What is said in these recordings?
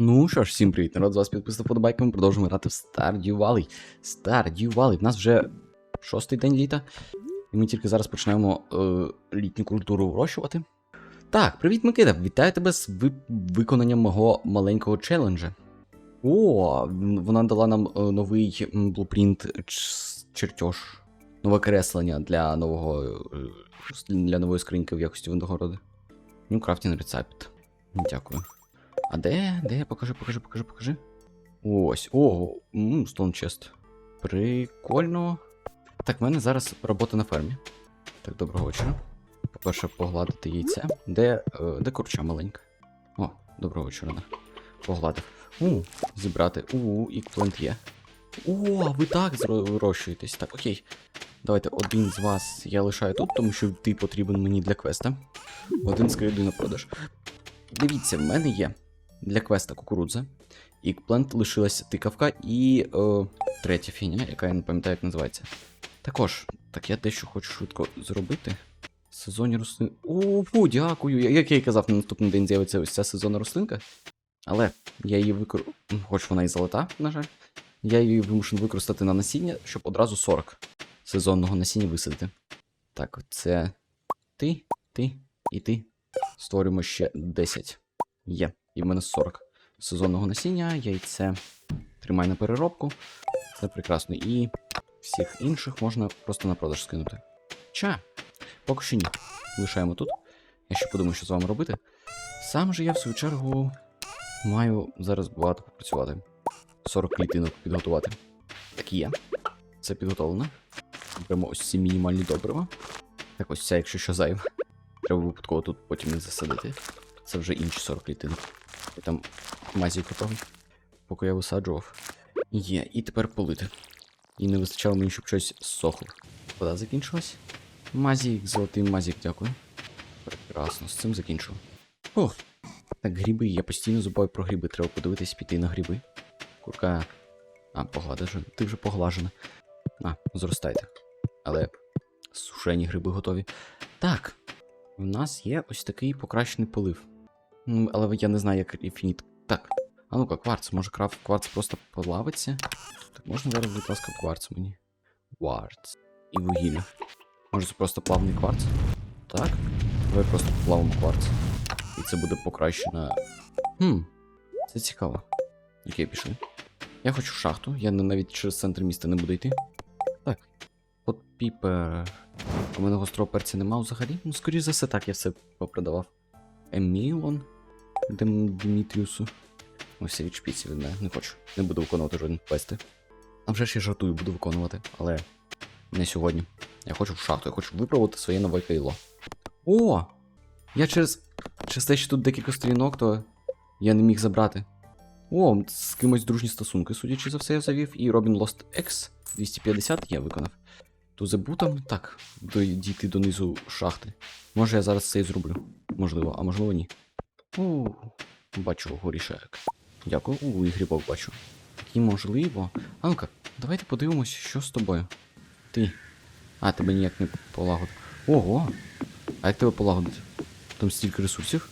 Ну що ж, всім привіт, народ, з вас підписав подобайки, ми продовжуємо грати в Stardew Valley. Stardew Valley. В нас вже шостий день літа, і ми тільки зараз починаємо е, літню культуру вирощувати. Так, привіт, Микита! Вітаю тебе з ви... виконанням мого маленького челенджа. О, вона дала нам е, новий блупринт ч- чертеж, нове креслення для нового е, для нової скриньки в якості виногороди. New crafting рецепт. Дякую. А де? Де? Покажи, покажи, покажи, покажи. Ось. Ого, Stone Прикольно. Так, в мене зараз робота на фермі. Так, доброго вечора. По-перше, погладити яйце. Де, е, де курча маленька? О, доброго вечора, да. Погладив. У, зібрати. У, і плент є. О, ви так зро- вирощуєтесь. Так, окей. Давайте один з вас я лишаю тут, тому що ти потрібен мені для квеста. Один скрийду на продаж. Дивіться, в мене є для квеста кукурудза. І плент лишилася тикавка і е, третя фіня, яка я не пам'ятаю, як називається. Також, так я дещо хочу швидко зробити. Сезонні рослини. О, дякую. Як я і казав, на наступний день з'явиться ось ця сезонна рослинка. Але я її викор... Хоч вона і золота, на жаль. Я її вимушений використати на насіння, щоб одразу 40 сезонного насіння висадити. Так, це ти, ти і ти. Створюємо ще 10. Є. І в мене 40 сезонного насіння, яйце. Тримай на переробку. Це прекрасно. І всіх інших можна просто на продаж скинути. Ча. Поки що ні. Лишаємо тут. Я ще подумаю, що з вами робити. Сам же я, в свою чергу, маю зараз багато попрацювати. 40 клітинок підготувати. Так є. Це підготовлено. Беремо ось ці мінімальні добрива. Так ось ця, якщо що зайве. Треба випадково тут потім не засадити. Це вже інші 40 клітинок. І там мазі готовий. Поки я висаджував. Є, і тепер полити. І не вистачало мені, щоб щось сохло. Вода закінчилась. Мазік, золотий мазік, дякую. Прекрасно, з цим закінчив. Ох. Так, гриби, я постійно забуваю про гриби. Треба подивитись піти на гриби. Курка. А, погладажена. Ти вже поглажена. А, зростайте. Але сушені гриби готові. Так. У нас є ось такий покращений полив. Ну, але я не знаю, як інфініт. Так. А ну-ка, кварц, може крафт кварц просто плавиться? Так можна зараз, будь ласка, кварц мені. Кварц. І вугілля. Може це просто плавний кварц? Так. Давай просто плавимо кварц. І це буде покращена. Хм. Це цікаво. Окей, пішли. Я хочу шахту, я навіть через центр міста не буду йти. Так. От піпер. У мене гострого перця нема взагалі. Ну, скоріш за все, так я все попродавав. Емілон. Дем Дімітріусу. Ось від шпіці від мене. Не хочу. Не буду виконувати жодні квести. А вже я жартую, буду виконувати, але не сьогодні. Я хочу в шахту, я хочу випробувати своє нове кайло. О! Я через. Через те, що тут декілька сторінок, то я не міг забрати. О, з кимось дружні стосунки, судячи за все, я завів. І Робін Lost X 250 я виконав. То забутам так, дійти донизу шахти. Може я зараз це і зроблю. Можливо, а можливо ні. У, бачу горішек. Дякую. У, і грибок бачу. І можливо. А ну-ка, давайте подивимось, що з тобою. Ти. А, тебе ніяк не полагодив. Ого! А як тебе полагодити? Там стільки ресурсів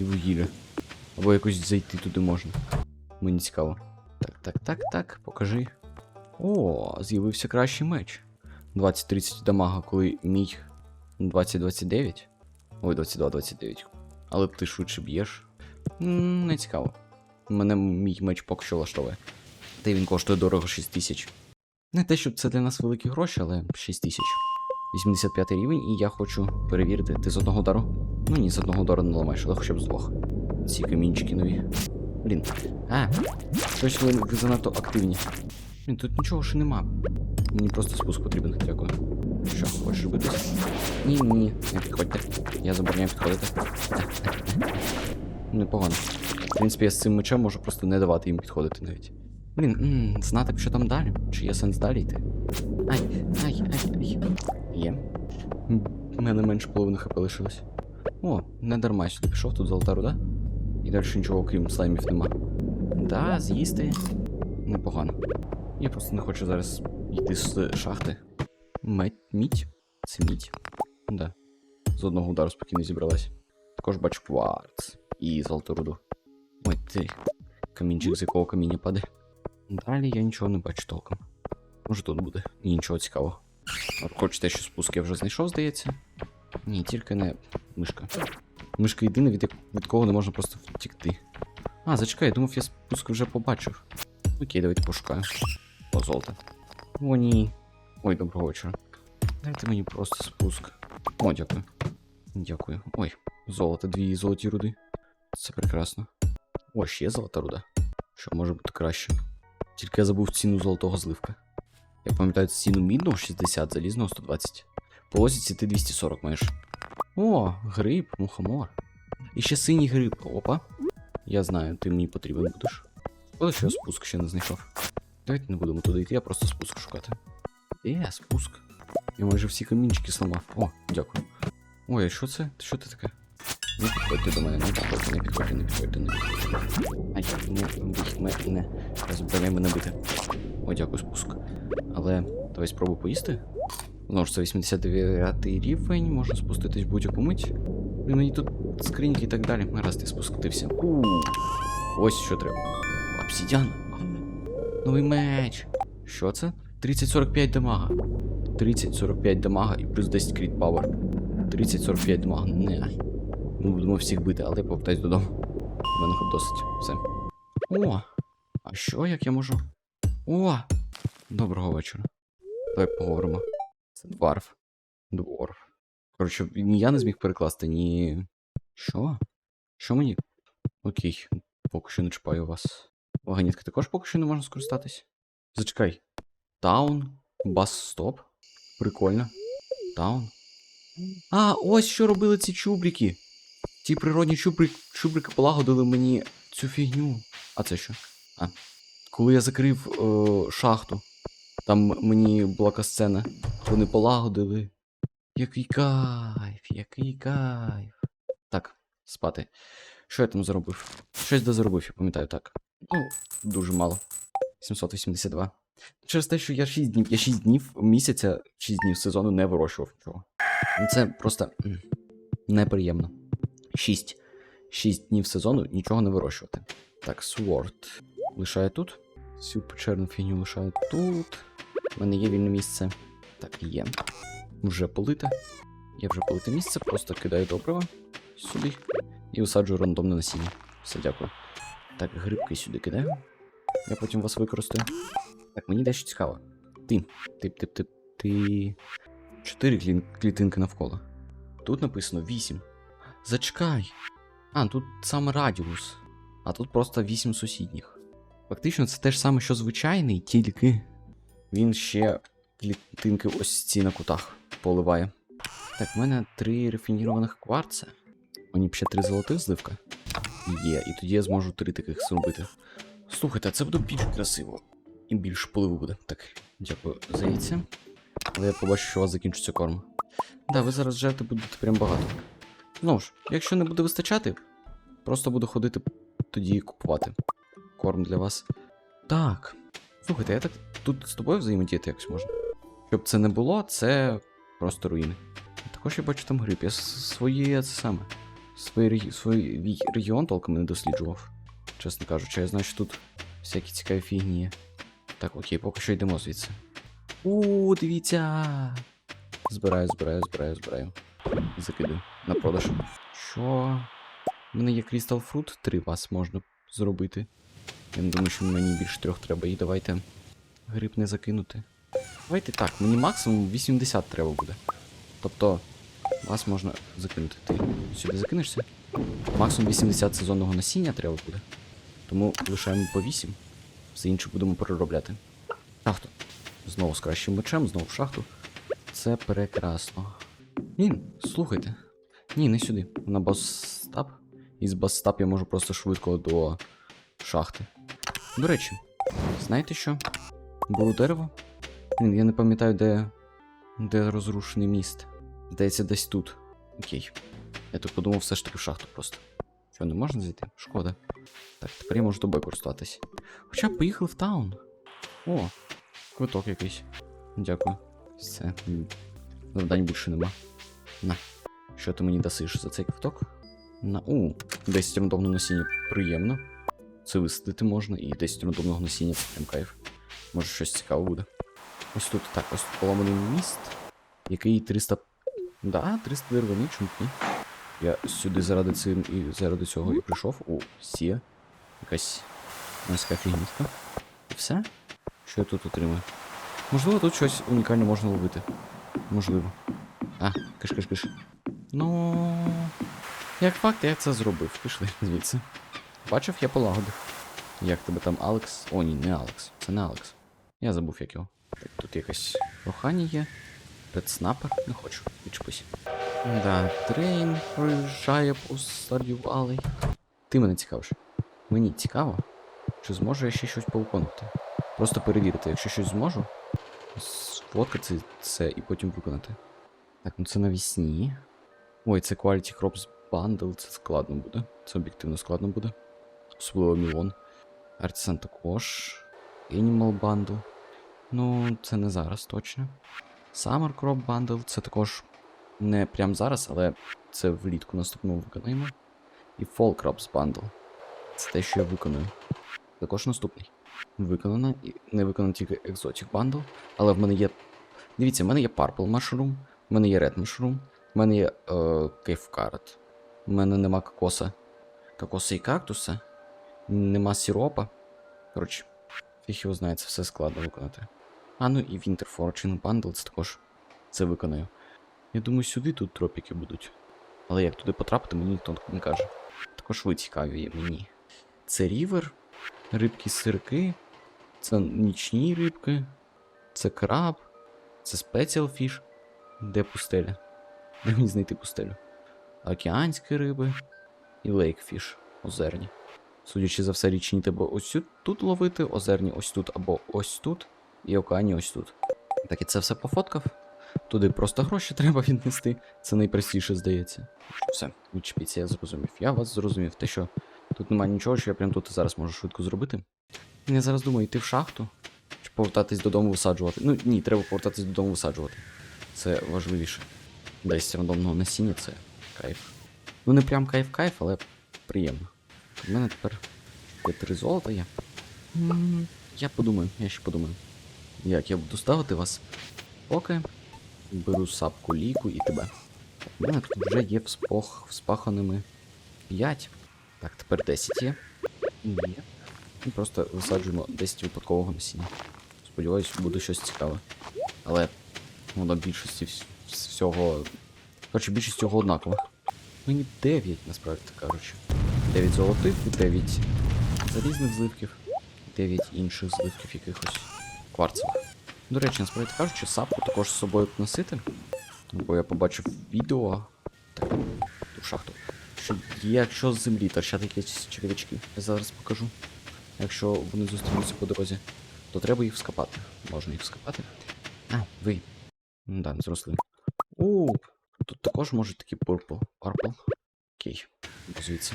і вугілля. Або якось зайти туди можна. Мені цікаво. Так, так, так, так, покажи. О, з'явився кращий меч. 20-30 дамага, коли мій 20-29. Ой, 22-29. Але ти швидше б'єш. Не цікаво. Мене мій меч поки що влаштовує. Та й він коштує дорого 6 тисяч. Не те, щоб це для нас великі гроші, але 6 тисяч. 85 рівень, і я хочу перевірити. Ти з одного удару? Ну ні, з одного удару не ламаєш, але хоча б з двох. Ці камінчики нові. Блін. А, щось ви, занадто активні. Блін, тут нічого ще нема. Мені просто спуск потрібен, дякую. Битись? Ні, ні, ні, не підходьте. Я забороняю підходити. Непогано. В принципі, я з цим мечем можу просто не давати їм підходити навіть. Блін, м, знати б, що там далі. Чи є сенс далі йти? Ай, ай, ай, ай. Є. У мене менше половини хп лишилось. О, не дарма сюди пішов, тут золота руда. І далі нічого, окрім слаймів, нема. Да, з'їсти. Непогано. Я просто не хочу зараз йти з шахти. Медь, мідь? Це мідь. Да. З одного удару спокійно зібралась. Також бачу кварц і золоту руду. Ой, ти. камінчик, з якого каміння падає. Далі я нічого не бачу толком. Може тут буде. Ні, нічого цікавого. От Хоч те, що спуск я вже знайшов, здається. Ні, тільки не мишка. Мишка єдина, від, як- від кого не можна просто втікти. А, зачекай, я думав, я спуск вже побачив. Окей, давайте пошукаю. О, золото. О, ні. Ой, доброго вечора. Дайте мені просто спуск. О, дякую. Дякую. Ой, золото, дві золоті руди. Це прекрасно. О, ще золота руда. Що може бути краще? Тільки я забув ціну золотого зливка. Як пам'ятаю, ціну мідного 60, залізного 120. По лозіці ти 240 маєш. О, гриб, мухомор. І ще синій гриб. Опа. Я знаю, ти мені потрібен будеш. Шкода, що я спуск ще не знайшов. Давайте не будемо туди йти, а просто спуск шукати. Е, спуск. Я майже всі камінчики зламав. О, дякую. Ой, а що це? Що це таке? Не підходьте до мене, не підходьте, не підходьте, не підходьте, не підходьте. Ай, не бить мене. Розбирай мене бити. О, дякую, спуск. Але давай спробуй поїсти. Знову ж це 89 рівень, можна спуститись будь-яку мить. Блін, мені тут скриньки і так далі. Раз ти спустився. Ось що треба. Обсідіан. Новий меч. Що це? 30-45 дамага. 30-45 дамага і плюс 10 кріт пауер. 30-45 дамага. Не. Ми будемо всіх бити, але я повертаюсь додому. У мене хоч досить. Все. О! А що, як я можу? О! Доброго вечора. Давай поговоримо. Це дварф. Дворф. Коротше, ні я не зміг перекласти, ні. Що? Що мені? Окей, поки що не чіпаю вас. Вагонітка також поки що не можна скористатись. Зачекай. Таун, бас стоп. Прикольно. Таун. А, ось що робили ці чубрики. Ті природні чубри... чубрики полагодили мені цю фігню. А це що? А. Коли я закрив е, шахту, там мені була касцена. Вони полагодили. Який кайф, який кайф. Так, спати. Що я там заробив? Щось дозаробив, я пам'ятаю так. Ну, дуже мало. 782. Через те, що я 6 днів, я 6 днів місяця, 6 днів сезону не вирощував нічого. Ну, Це просто неприємно. 6. 6 днів сезону нічого не вирощувати. Так, Sword. Лишаю тут. Всю печерну фігню лишаю тут. У мене є вільне місце. Так, є. Вже полите. Я вже полите місце, просто кидаю добрива сюди і висаджую рандомне насіння. Все, дякую. Так, грибки сюди кидаю. Я потім вас використаю. Так, мені дещо цікаво. Ти. Ти, ти, ти, ти. Чотири клін... клітинки навколо. Тут написано 8. Зачекай. А, тут саме радіус. А тут просто 8 сусідніх. Фактично, це те ж саме, що звичайний, тільки він ще клітинки ось ці на кутах поливає. Так, в мене три рафінірованих кварца. Мені б ще три золотих зливка. Є, і тоді я зможу три таких зробити. Слухайте, це буде більш красиво. І більш поливу буде. Так, дякую за яйця. Але я побачу, що у вас закінчиться корм. Да, ви зараз жерти будете прям багато. Знову ж, якщо не буде вистачати, просто буду ходити тоді і купувати корм для вас. Так. Слухайте, я так тут з тобою взаємодіяти якось можна. Щоб це не було, це просто руїни. Також я бачу там гриб. Я с- свої це саме. Свій, свій регіон толком не досліджував. Чесно кажучи, я знаю, що тут всякі цікаві фігні є. Так, окей, поки що йдемо звідси. У, дивіться. Збираю, збираю, збираю, збираю. Закидаю на продаж. Що? У мене є Crystal Fruit, три вас можна зробити. Я не думаю, що мені більше трьох треба. І давайте гриб не закинути. Давайте так, мені максимум 80 треба буде. Тобто, вас можна закинути. Ти сюди закинешся? Максимум 80 сезонного насіння треба буде. Тому лишаємо по 8. Все інше будемо переробляти. Шахту. Знову з кращим мечем, знову в шахту. Це прекрасно. Ні, слухайте. Ні, не сюди. На басстап. І з басстап я можу просто швидко до шахти. До речі, знаєте що? Беру дерево. Блін, я не пам'ятаю, де. де розрушений міст. Здається, десь тут. Окей. Я тут подумав все ж таки в шахту просто. Що, не можна зайти? Шкода. Так, тепер я можу тобою користуватись. Хоча б поїхали в таун. О, квиток якийсь. Дякую. Все. Завдань більше нема. На. Що ти мені дасиш за цей квиток? На. У, 10 рандомно насіння. Приємно. Це висадити можна і 10 рандомного насіння, це прям кайф. Може щось цікаве буде. Ось тут, так, ось тут поламаний міст, який 300. Да, 300 деревини, чому ні? Я сюди заради цим і заради цього і прийшов. О, сія. Якась морська фігнітка. І все? Що я тут отримаю? Можливо, тут щось унікальне можна ловити. Можливо. А, киш-киш-киш. Ну. Як факт, я це зробив. Пішли звідси. Бачив, я полагодив. Як тебе там Алекс? О, ні, не Алекс. Це не Алекс. Я забув, як його. Так, тут якесь прохання є. Редснапер, не хочу, відчепись. Да, трейн проїжджає по Valley. Ти мене цікавиш. Мені цікаво, чи зможу я ще щось повиконувати. Просто перевірити, якщо щось зможу, сфоткати це і потім виконати. Так, ну це навісні. Ой, це Quality Crops Bundle, це складно буде. Це об'єктивно складно буде. Особливо Мілон. Artisan також. Animal Bundle. Ну, це не зараз точно. Summer Crop Bundle це також не прям зараз, але це влітку наступному виконаємо. І Fall Crops Bundle. Це те, що я виконую. Також наступний. Виконано. І не виконано тільки Exotic Bundle. Але в мене є. Дивіться, в мене є Purple Mushroom, в мене є Red Mushroom, в мене є е, Cave Carrot. В мене нема кокоса. Кокоса і кактуса. Нема сиропа. Коротше, фіг його знає, це все складно виконати. А ну і Winter Fortune Bundle це також це виконаю. Я думаю, сюди тут тропіки будуть. Але як туди потрапити, мені ніхто не каже. Також ви цікаві мені. Це рівер, рибки сирки, це нічні рибки, це краб, це спеціал фіш. Де пустеля? Де мені знайти пустелю? Океанські риби і лейкфіш озерні. Судячи за все, річні треба ось тут ловити, озерні ось тут або ось тут, і океані ось тут. Так і це все пофоткав. Туди просто гроші треба віднести. Це найпростіше здається. Все, відчепіться, я зрозумів. Я вас зрозумів. Те, що тут немає нічого, що я прям тут зараз можу швидко зробити. Я зараз думаю, йти в шахту чи повертатись додому висаджувати. Ну ні, треба повертатись додому висаджувати. Це важливіше. Десь рандомного насіння це кайф. Ну не прям кайф-кайф, але приємно. У мене тепер три золота є. Я подумаю, я ще подумаю. Як я буду ставити вас? Поки беру сапку ліку і тебе. Мене тут вже є вспох, вспаханими 5. Так, тепер 10 є. І є. І просто висаджуємо 10 випадкового насіння. Сподіваюсь, буде щось цікаве. Але воно більшості вс- вс- всього. Коротше, більшість всього однаково. Мені 9, насправді кажучи. 9 золотих, 9 залізних зливків, 9 інших зливків якихось кварцевих. До речі, насправді кажучи, сапку також з собою носити. Бо я побачив відео. Так, ту шахту. Що є, з землі торчать якісь червячки. Я зараз покажу. Якщо вони зустрінуться по дорозі, то треба їх вскопати. Можна їх вскопати. А, ви. Да, зросли. У, тут також можуть такі purple. Purple. Окей. Звідси.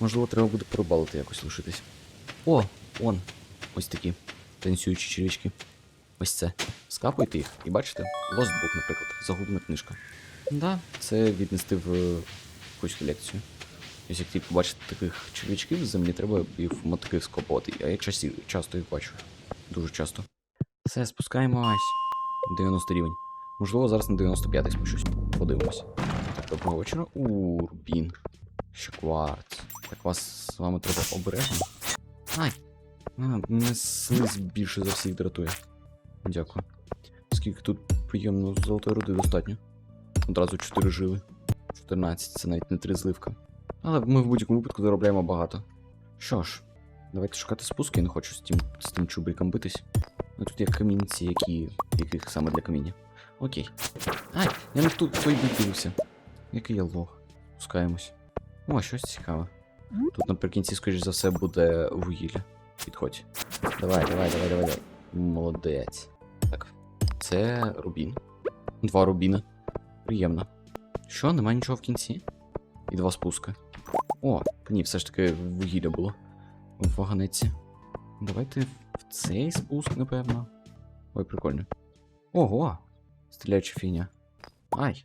Можливо, треба буде порибалити якось лишитись. О, он. Ось такі танцюючі червячки. Ось це. Скапуйте їх і бачите, Book, наприклад, загублена книжка. Да, це віднести в е, якусь колекцію. Ось як тільки побачите таких червячків з землі, треба їх в мотики скопувати. А я часті, часто їх бачу. Дуже часто. Все, спускаємось. 90 рівень. Можливо, зараз на 95 спущусь. Подивимось. Так, доброго вечора. У, Рубін. Ще кварц. Так вас з вами треба обережно. Ай! А, мене слиз більше за всіх дратує. Дякую. Скільки тут приємно золотої руди достатньо. Одразу 4 жили. 14, це навіть не 3 зливка. Але ми в будь-якому випадку заробляємо багато. Що ж, давайте шукати спуск, я не хочу з тим, з тим чубриком битись. Ну тут є камінці, які. яких саме для каміння. Окей. Ай, я не тут той дивився. Який я лох. Спускаємось. О, щось цікаве. Тут наприкінці, скоріш за все, буде вугілля. Підходь. Давай, давай, давай, давай, давай. Молодець. Так. Це рубін. Два рубіна. Приємно. Що, нема нічого в кінці? І два спуски. О, ні, все ж таки вугілля було. В ваганеці. Давайте в цей спуск, напевно. Ой, прикольно. Ого! Стріляюча фігня. Ай!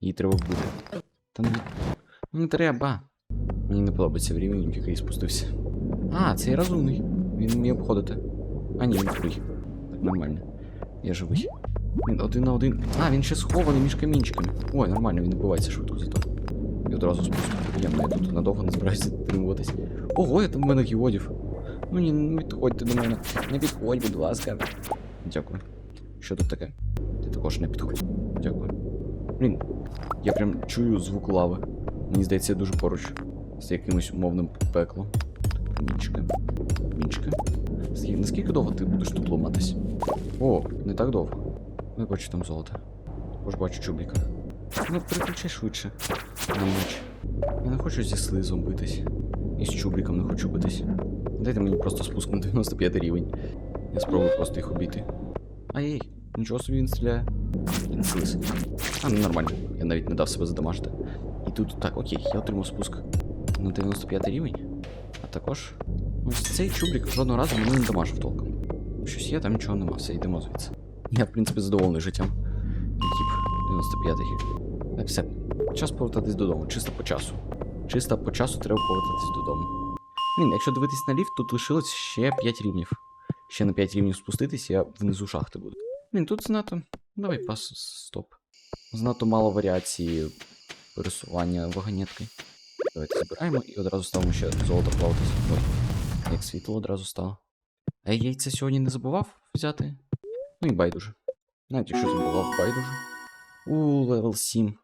Її треба вбити. Та не, не треба. Мені не подобається в рівень, який спустився. А, цей розумний. Він вміє обходити. А, ні, він фрий. Так, нормально. Я живий. Він один на один. А, він ще схований між камінчиками. Ой, нормально, він вбивається швидко зато. І одразу спуск. Я я тут надовго не збираюся тримуватись. Ого, я там в мене гіодів. Ну ні, не підходьте до мене. Не підходь, будь ласка. Дякую. Що тут таке? Ти також не підходь. Дякую. Блін, я прям чую звук лави. Мені здається, я дуже поруч з якимось умовним пеклом. Мінчика. Мінчика. Скільки- Наскільки довго ти будеш тут ломатись? О, не так довго. Ну, я бачу там золото. Також бачу чубіка. Ну, переключай швидше. На меч. Я не хочу зі слизом битись. І з чубриком не хочу битись. Дайте мені просто спуск на 95 рівень. Я спробую просто їх убити. Ай, нічого собі він стріляє. Він слиз. А, ну нормально. Я навіть не дав себе задамажити. І тут так, окей, я отримав спуск на 95 рівень. А також. Ось цей чубрик жодного разу мене не дамажив толком. Щось є, там нічого нема, все, йдемо звідси. Я, в принципі, задоволений життям. Тип 95-й. Так, все. Час повертатись додому, чисто по часу. Чисто по часу треба повертатись додому. Блін, якщо дивитись на ліфт, тут лишилось ще 5 рівнів. Ще на 5 рівнів спуститись, я внизу шахти буду. Блін, тут знато. Давай пас, стоп. Знато мало варіації пересування вагонеткою. Давайте збираємо і одразу ставимо ще золото плаватись. Як світло одразу стало. А я яйця сьогодні не забував взяти. Ну і байдуже. Навіть якщо забував, байдуже. У, левел 7.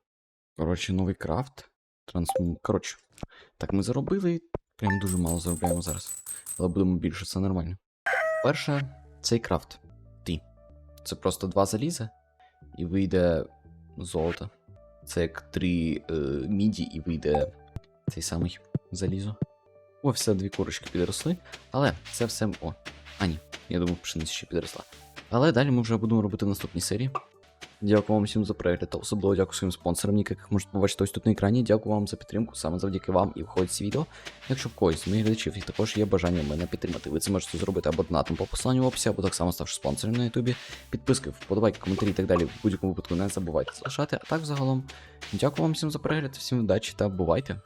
Коротше, новий крафт. Трансму. Коротше. Так, ми заробили. Прям дуже мало заробляємо зараз. Але будемо більше, це нормально. Перше, цей крафт. Ти. Це просто два заліза, і вийде золото. Це як три е, міді, і вийде цей самий залізо. О, все, дві курочки підросли. Але це все. О, а ні, я думав, пшениця ще підросла. Але далі ми вже будемо робити в наступній серії. Дякую вам всім за перегляд, та особливо дякую своїм спонсорам, яких можете побачити ось тут на екрані. Дякую вам за підтримку, саме завдяки вам і виходить ці відео. Якщо в когось з моїх глядачів і також є бажання мене підтримати, ви це можете зробити або донатом по посиланню в описі, або так само ставши спонсором на ютубі. Підписки, вподобайки, коментарі і так далі. В будь-якому випадку не забувайте залишати. А так загалом, дякую вам всім за перегляд, всім удачі та бувайте!